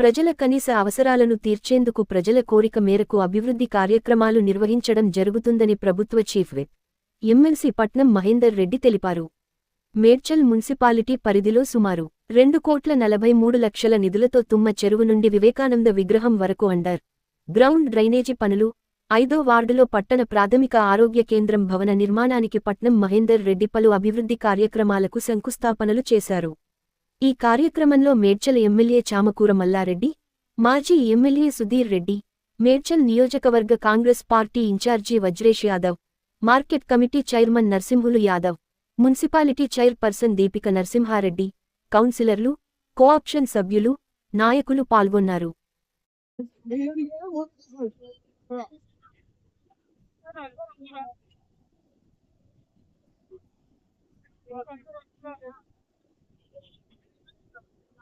ప్రజల కనీస అవసరాలను తీర్చేందుకు ప్రజల కోరిక మేరకు అభివృద్ధి కార్యక్రమాలు నిర్వహించడం జరుగుతుందని ప్రభుత్వ చీఫ్ విప్. ఎమ్మెల్సీ పట్నం మహేందర్ రెడ్డి తెలిపారు. మేడ్చల్ మున్సిపాలిటీ పరిధిలో సుమారు రెండు కోట్ల నలభై మూడు లక్షల నిధులతో తుమ్మ చెరువు నుండి వివేకానంద విగ్రహం వరకు అండర్ గ్రౌండ్ డ్రైనేజీ పనులు ఐదో వార్డులో పట్టణ ప్రాథమిక ఆరోగ్య కేంద్రం భవన నిర్మాణానికి పట్నం మహేందర్ రెడ్డి పలు అభివృద్ధి కార్యక్రమాలకు శంకుస్థాపనలు చేశారు. ఈ కార్యక్రమంలో మేడ్చల్ ఎమ్మెల్యే చామకూర మల్లారెడ్డి మాజీ ఎమ్మెల్యే సుధీర్ రెడ్డి మేడ్చల్ నియోజకవర్గ Congress party in-charge Vajresh Yadav market committee chairman Narsimhulu Yadav municipality chairperson Deepika Narasimha Reddy కౌన్సిలర్లు కోఆప్షన్ సభ్యులు నాయకులు పాల్గొన్నారు.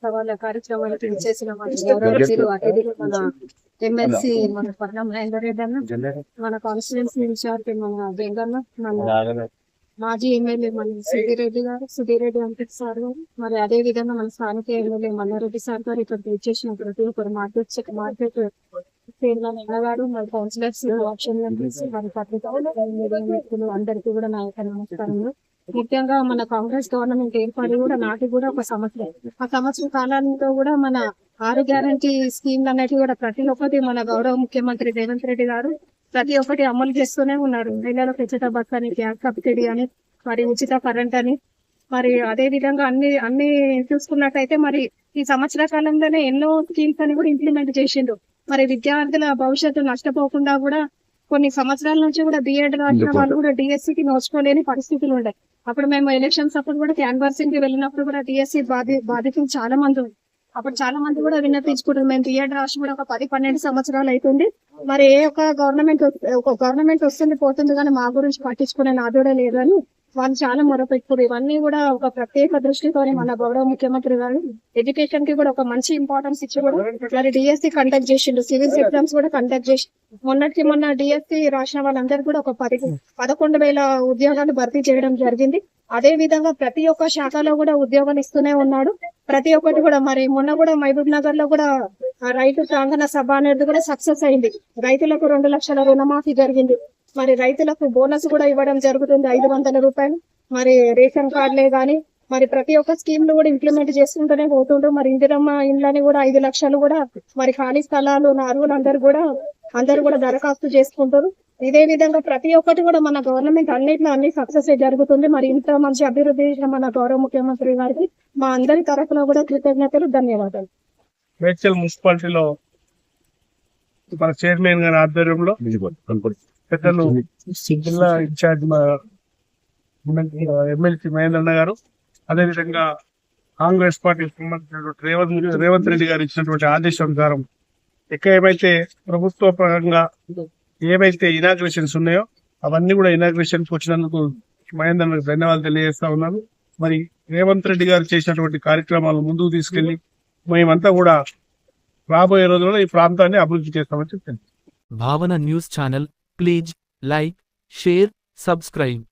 సవాళ్ళ కార్యక్రమాలకు మన గౌరవశీలు అతిథులు మన ఎమ్మెల్సీ మన పట్నం రెడ్డి అన్న మన కాన్స్టిట్యున్సీ ఇన్ఛార్జ్ మన వెంగన్న మన మాజీ ఎమ్మెల్యే మన సుధీర్ రెడ్డి గారు సుధీర్ రెడ్డి అంకిత్ సార్ గారు మరి అదే విధంగా మన స్థానిక ఎమ్మెల్యే మల్లారెడ్డి సార్ గారు ఇక్కడ తెచ్చేసిన ప్రతి ఒక్కరు మార్కెట్ మార్కెట్ చైర్మన్ అన్నగారు మన కౌన్సిలర్స్ ఆప్షన్ మెంబర్స్ పత్రికలు వ్యక్తులు అందరికీ కూడా నా యొక్క నమస్కారము ముఖ్యంగా మన కాంగ్రెస్ గవర్నమెంట్ ఏర్పడి కూడా నాటి కూడా ఒక సంవత్సరం. ఆ సంవత్సరం కాలంలో కూడా మన ఆరు గ్యారంటీ స్కీమ్లు అనేటివి కూడా ప్రతి ఒక్కటి మన గౌరవ ముఖ్యమంత్రి రేవంత్ రెడ్డి గారు ప్రతి ఒక్కటి అమలు చేస్తూనే ఉన్నారు. మహిళలకు ఉచిత బస్ అని గ్యాస్ సబ్సిడీ అని మరి ఉచిత కరెంట్ అని. మరి అదే విధంగా అన్ని అన్ని చూసుకున్నట్టయితే మరి ఈ సంవత్సర కాలంలోనే ఎన్నో స్కీమ్స్ అని కూడా ఇంప్లిమెంట్ చేసిండు మరి విద్యార్థుల భవిష్యత్తు నష్టపోకుండా కూడా కొన్ని సంవత్సరాల నుంచి కూడా బిఎడ్ రాసిన వాళ్ళు కూడా డిఎస్సి కి నోచుకోలేని పరిస్థితులు ఉన్నాయి అప్పుడు మేము ఎలక్షన్స్ అప్పుడు కూడా క్యాన్వర్సింగ్కి వెళ్ళినప్పుడు కూడా డిఎస్సి బాధి బాధితులు చాలా మంది ఉన్నారు. అప్పుడు చాలా మంది కూడా విన్నపించుకుంటారు. మేము బిఎడ్ రాసి కూడా ఒక పది పన్నెండు సంవత్సరాలు అవుతుంది మరి ఏ ఒక్క గవర్నమెంట్ ఒక గవర్నమెంట్ వస్తుంది పోతుంది కానీ మా గురించి పట్టించుకునే నాదుడే లేదు అని వాళ్ళు చాలా మొరపెట్టుకున్నారు ఇవన్నీ కూడా ఒక ప్రత్యేక దృష్టితోనే మన గౌరవ ముఖ్యమంత్రి గారు ఎడ్యుకేషన్కి కూడా ఒక మంచి ఇంపార్టెన్స్ ఇచ్చి కూడా మరి డిఎస్సి కండక్ట్ చేసిండు సివిల్స్ ఎగ్జామ్స్ కూడా కండక్ట్ చేసి మొన్నటికి మొన్న డిఎస్సి రాసిన వాళ్ళందరూ కూడా ఒక పది పదకొండు వేల ఉద్యోగాలు భర్తీ చేయడం జరిగింది. అదే విధంగా ప్రతి ఒక్క శాఖలో కూడా ఉద్యోగాలు ఇస్తూనే ఉన్నాడు. ప్రతి ఒక్కటి కూడా మరి మొన్న కూడా మహబూబ్ నగర్లో కూడా రైతు ప్రాంగణ సభ అనేది కూడా సక్సెస్ అయింది. రైతులకు రెండు లక్షల రుణమాఫీ జరిగింది. మరి రైతులకు బోనస్ కూడా ఇవ్వడం జరుగుతుంది ఐదు వందల రూపాయలు. మరి రేషన్ కార్డులే గాని మరి ప్రతి ఒక్క స్కీమ్ను కూడా ఇంప్లిమెంట్ చేసుకుంటూనే పోతుండ్రు. మరి ఇందిరమ్మ ఇండ్లని కూడా ఐదు లక్షలు కూడా మరి ఖాళీ స్థలాలు ఉన్న అరువులు అందరు కూడా అందరు కూడా దరఖాస్తు చేసుకుంటారు. ఇదే విధంగా ప్రతి ఒక్కటి కూడా మన గవర్నమెంట్ అన్నిట్లో అన్ని సక్సెస్ జరుగుతుంది. మరి ఇంత మంచి అభివృద్ధి చేసిన మన గౌరవ ముఖ్యమంత్రి గారికి మా అందరి తరఫున కూడా కృతజ్ఞతలు ధన్యవాదాలు. మేడ్చల్ మున్సిపాలిటీలో మన చైర్మన్ గారి ఆధ్వర్యంలో పెద్దలు జిల్లా ఇన్ఛార్జ్ మా ఎమ్మెల్సీ మహేంద్ర అన్న గారు. అదేవిధంగా కాంగ్రెస్ పార్టీకి సంబంధించినటువంటి రేవంత్ రేవంత్ రెడ్డి గారు ఇచ్చినటువంటి ఆదేశానుసారం ఇక ఏమైతే ప్రభుత్వ పరంగా ఏవైతే ఇనాగ్రేషన్స్ ఉన్నాయో అవన్నీ కూడా ఇనాగ్రేషన్ వచ్చినందుకు మహేంద్ర ధన్యవాదాలు తెలియజేస్తా ఉన్నాను. మరి రేవంత్ రెడ్డి గారు చేసినటువంటి కార్యక్రమాలు ముందుకు తీసుకెళ్ళి మేమంతా కూడా రాబోయే రోజుల్లో ఈ ప్రాంతాన్ని అభివృద్ధి చేస్తామని చెప్తాను Bhavana news channel please like share subscribe